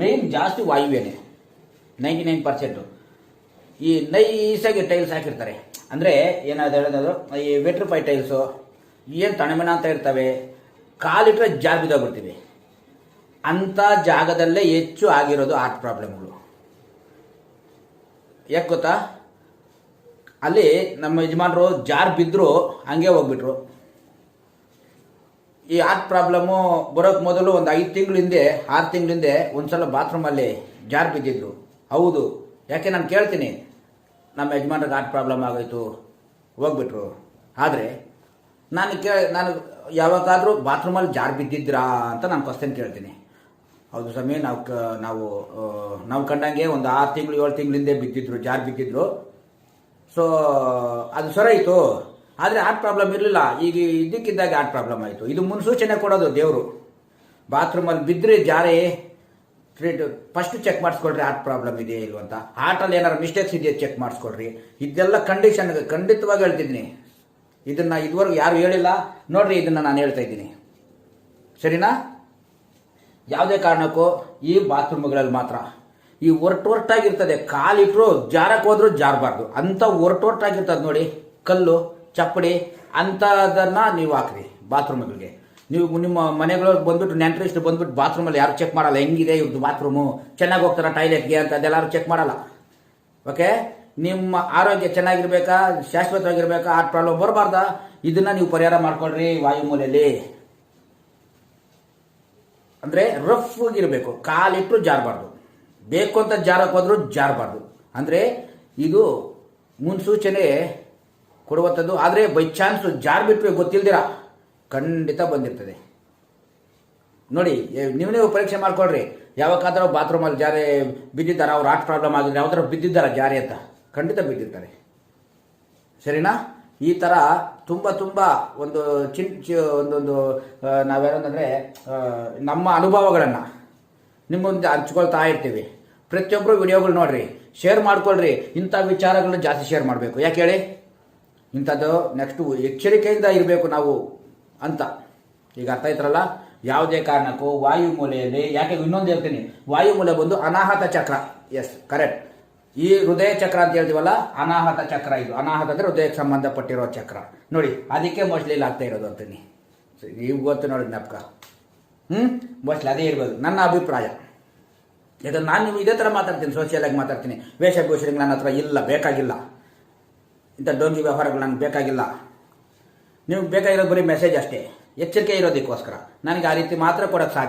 Main ಜಾಸ್ತಿ ವಾಯುವೇನೆ ninety nine percent ಈ ನೈಸಾಗಿ tiles ಹಾಕಿರ್ತಾರೆ. ಅಂದರೆ ಏನಾದ್ರು ಹೇಳೋದು ಈ ವೆಟ್ರಿಫೈ ಟೈಲ್ಸು ಏನು ತಣಮಣ ಅಂತ ಇರ್ತವೆ, ಕಾಲಿಟ್ರೆ ಜಾರ್ ಬಿದ್ದೋಗ್ಬಿಡ್ತೀವಿ. ಅಂಥ ಜಾಗದಲ್ಲೇ ಹೆಚ್ಚು ಆಗಿರೋದು ಆರ್ಟ್ ಪ್ರಾಬ್ಲಮ್ಗಳು ಯಾಕೆ ಗೊತ್ತಾ? ಅಲ್ಲಿ ನಮ್ಮ ಯಜಮಾನರು ಜಾರ್ ಬಿದ್ದರು ಹಂಗೆ ಹೋಗ್ಬಿಟ್ರು. ಈ ಆರ್ಟ್ ಪ್ರಾಬ್ಲಮ್ಮು ಬರೋಕ್ಕೆ ಮೊದಲು ಒಂದು ಐದು ತಿಂಗಳ ಹಿಂದೆ ಆರು ತಿಂಗಳ ಹಿಂದೆ ಒಂದ್ಸಲ ಬಾತ್ರೂಮಲ್ಲಿ ಜಾರ್ ಬಿದ್ದಿದ್ರು ಹೌದು. ಯಾಕೆ ನಾನು ಕೇಳ್ತೀನಿ? ನಮ್ಮ ಯಜಮಾನ್ರಿಗೆ ಆರ್ಟ್ ಪ್ರಾಬ್ಲಮ್ ಆಗೋಯ್ತು. ಹೋಗ್ಬಿಟ್ರು. ಆದರೆ ನಾನು ಕೇ, ನಾನು ಯಾವಾಗಾದರೂ ಬಾತ್ರೂಮಲ್ಲಿ ಜಾರ್ ಬಿದ್ದಿದ್ರಾ ಅಂತ ನಾನು ಕ್ವಶನ್ ಕೇಳ್ತೀನಿ. ಹೌದು ಸ್ವಾಮಿ, ನಾವು ನಾವು ನಾವು ಕಂಡಂಗೆ ಒಂದು ಆರು ತಿಂಗಳು ಏಳು ತಿಂಗಳ ಹಿಂದೆ ಬಿದ್ದಿದ್ರು, ಜಾರ್ ಬಿದ್ದಿದ್ರು. ಸೊ ಅದು ಸರಿಯಿತು ಆದರೆ ಹಾರ್ಟ್ ಪ್ರಾಬ್ಲಮ್ ಇರಲಿಲ್ಲ. ಈಗ ಇದಕ್ಕಿದ್ದಾಗ ಆರ್ಟ್ ಪ್ರಾಬ್ಲಮ್ ಆಯಿತು. ಇದು ಮುನ್ಸೂಚನೆ ಕೊಡೋದು ದೇವರು. ಬಾತ್ರೂಮಲ್ಲಿ ಬಿದ್ದರೆ ಜಾರಿ ಟ್ರೀಟ್ ಫಸ್ಟ್ ಚೆಕ್ ಮಾಡಿಸ್ಕೊಳ್ರಿ ಹಾರ್ಟ್ ಪ್ರಾಬ್ಲಮ್ ಇದೆಯಾ ಇಲ್ವ ಅಂತ. ಅಲ್ಲಿ ಏನಾರು ಮಿಸ್ಟೇಕ್ಸ್ ಇದೆಯಾ ಚೆಕ್ ಮಾಡಿಸ್ಕೊಳ್ರಿ. ಇದೆಲ್ಲ ಕಂಡೀಷನ್ ಖಂಡಿತವಾಗಿ ಹೇಳ್ತಿದ್ದೀನಿ. ಇದನ್ನ ಇದುವರೆಗೂ ಯಾರು ಹೇಳಿಲ್ಲ. ನೋಡ್ರಿ ಇದನ್ನ ನಾನು ಹೇಳ್ತಾ ಇದ್ದೀನಿ. ಸರಿನಾ? ಯಾವುದೇ ಕಾರಣಕ್ಕೂ ಈ ಬಾತ್ರೂಮ್ಗಳಲ್ಲಿ ಮಾತ್ರ ಈ ಒರ್ಟೊರ್ಟಾಗಿರ್ತದೆ. ಕಾಲಿಟ್ರು ಜಾರಕ್ಕೆ ಹೋದ್ರೂ ಜಾರಬಾರ್ದು. ಅಂತ ಒರ್ಟೊರ್ಟಾಗಿರ್ತದೆ ನೋಡಿ. ಕಲ್ಲು. ಚಪ್ಪಡಿ ಅಂಥದನ್ನ ನೀವು ಹಾಕ್ರಿ ಬಾತ್ರೂಮ್ಗಳಿಗೆ ನೀವು ನಿಮ್ಮ ಮನೆಗಳು ಬಂದ್ಬಿಟ್ಟು ನೆಂಟ್ರಿಸ್ಟ್ ಬಂದ್ಬಿಟ್ಟು ಬಾತ್ರೂಮಲ್ಲಿ ಯಾರು ಚೆಕ್ ಮಾಡಲ್ಲ, ಹೆಂಗಿದೆ ಇವ್ರದ್ದು ಬಾತ್ರೂಮು ಚೆನ್ನಾಗಿ ಹೋಗ್ತಾರ ಟಾಯ್ಲೆಟ್ಗೆ ಅಂತ ಅದೆಲ್ಲರೂ ಚೆಕ್ ಮಾಡಲ್ಲ. ಓಕೆ ನಿಮ್ಮ ಆರೋಗ್ಯ ಚೆನ್ನಾಗಿರ್ಬೇಕಾ, ಶಾಶ್ವತವಾಗಿರ್ಬೇಕಾ ಆ ಪ್ರಾಬ್ಲಮ್ ಬರಬಾರ್ದ? ಇದನ್ನ ನೀವು ಪರಿಹಾರ ಮಾಡ್ಕೊಳ್ರಿ ವಾಯುಮೂಲೆಯಲ್ಲಿ ಅಂದ್ರೆ ರಫ್ ಆಗಿರಬೇಕು ಕಾಲಿಟ್ಟರು ಜಾರಬಾರ್ದು. ಬೇಕು ಅಂತ ಜಾರಕ್ಕೆ ಹೋದ್ರು ಜಾರಬಾರ್ದು. ಅಂದ್ರೆ ಇದು ಮುನ್ಸೂಚನೆ ಕೊಡುವಂಥದ್ದು. ಆದರೆ ಬೈ ಚಾನ್ಸ್ ಜಾರ್ ಬಿಟ್ಟರೆ ಗೊತ್ತಿಲ್ದಿರ? ಖಂಡಿತ ಬಂದಿರ್ತದೆ. ನೋಡಿ ನೀವು ನೀವು ಪರೀಕ್ಷೆ ಮಾಡ್ಕೊಳ್ರಿ. ಯಾವಾಗಾದ್ರೂ ಬಾತ್ರೂಮಲ್ಲಿ ಜಾರಿ ಬಿದ್ದಿದ್ದಾರ? ಅವ್ರು ಆರ್ಟ್ ಪ್ರಾಬ್ಲಮ್ ಆಗಿದ್ರೆ ಯಾವ್ದಾರು ಬಿದ್ದಿದ್ದಾರ ಜಾರಿ ಅಂತ? ಖಂಡಿತ ಬಿದ್ದಿರ್ತಾರೆ ಸರಿನಾ? ಈ ಥರ ತುಂಬ ತುಂಬ ಒಂದು ಚಿನ್ ಒಂದೊಂದು ನಾವೇನಂತಂದರೆ ನಮ್ಮ ಅನುಭವಗಳನ್ನು ನಿಮ್ಮೊಂದು ಮುಂದೆ ಹಂಚ್ಕೊಳ್ತಾ ಇರ್ತೀವಿ. ಪ್ರತಿಯೊಬ್ಬರು ವಿಡಿಯೋಗಳು ನೋಡ್ರಿ. ಶೇರ್ ಮಾಡ್ಕೊಳ್ರಿ. ಇಂಥ ವಿಚಾರಗಳನ್ನ ಜಾಸ್ತಿ ಶೇರ್ ಮಾಡಬೇಕು. ಯಾಕೆ ಹೇಳಿ? ಇಂಥದ್ದು ನೆಕ್ಸ್ಟ್ ಎಚ್ಚರಿಕೆಯಿಂದ ಇರಬೇಕು ನಾವು ಅಂತ. ಈಗ ಅರ್ಥ ಆಯ್ತರಲ್ಲ? ಯಾವುದೇ ಕಾರಣಕ್ಕೂ ವಾಯುಮೂಲೆಯಲ್ಲಿ ಯಾಕೆ ಇನ್ನೊಂದು ಹೇಳ್ತೀನಿ ವಾಯುಮೂಲೆ ಬಂದು ಅನಾಹತ ಚಕ್ರ. ಎಸ್ ಕರೆಕ್ಟ್ ಈ ಹೃದಯ ಚಕ್ರ ಅಂತ ಹೇಳ್ತೀವಲ್ಲ, ಅನಾಹತ ಚಕ್ರ ಇದು. ಅನಾಹತ ಅಂದರೆ ಹೃದಯಕ್ಕೆ ಸಂಬಂಧಪಟ್ಟಿರೋ ಚಕ್ರ. ನೋಡಿ, ಅದಕ್ಕೆ ಮೋಸ್ಟ್ಲಿ ಇಲ್ಲಿ ಆಗ್ತಾ ಇರೋದು ಅಂತೀನಿ. ನೀವು ಗೊತ್ತು ನೋಡಿ ಜ್ಞಾಪಕ. ಹ್ಞೂ ಮೋಸ್ಟ್ಲಿ ಅದೇ ಇರ್ಬೋದು. ನನ್ನ ಅಭಿಪ್ರಾಯ. ಯಾಕಂದ್ರೆ ನಾನು ನೀವು ಇದೇ ಥರ ಮಾತಾಡ್ತೀನಿ ಸೋಷಿಯಲಾಗಿ ಮಾತಾಡ್ತೀನಿ. ವೇಷಭೂಷಣಗಳು ನನ್ನ ಹತ್ರ ಇಲ್ಲ, ಬೇಕಾಗಿಲ್ಲ. ಇಂಥ ಡೋಂಗಿ ವ್ಯವಹಾರಗಳು ನನಗೆ ಬೇಕಾಗಿಲ್ಲ. ನೀವು ಬೇಕಾಗಿರೋದು ಬರೀ ಮೆಸೇಜ್ ಅಷ್ಟೇ. ಎಚ್ಚರಿಕೆ ಇರೋದಕ್ಕೋಸ್ಕರ. ನನಗೆ ಆ ರೀತಿ ಮಾತ್ರ ಕೊಡೋಕ್ಕೆ ಸಾಧ್ಯ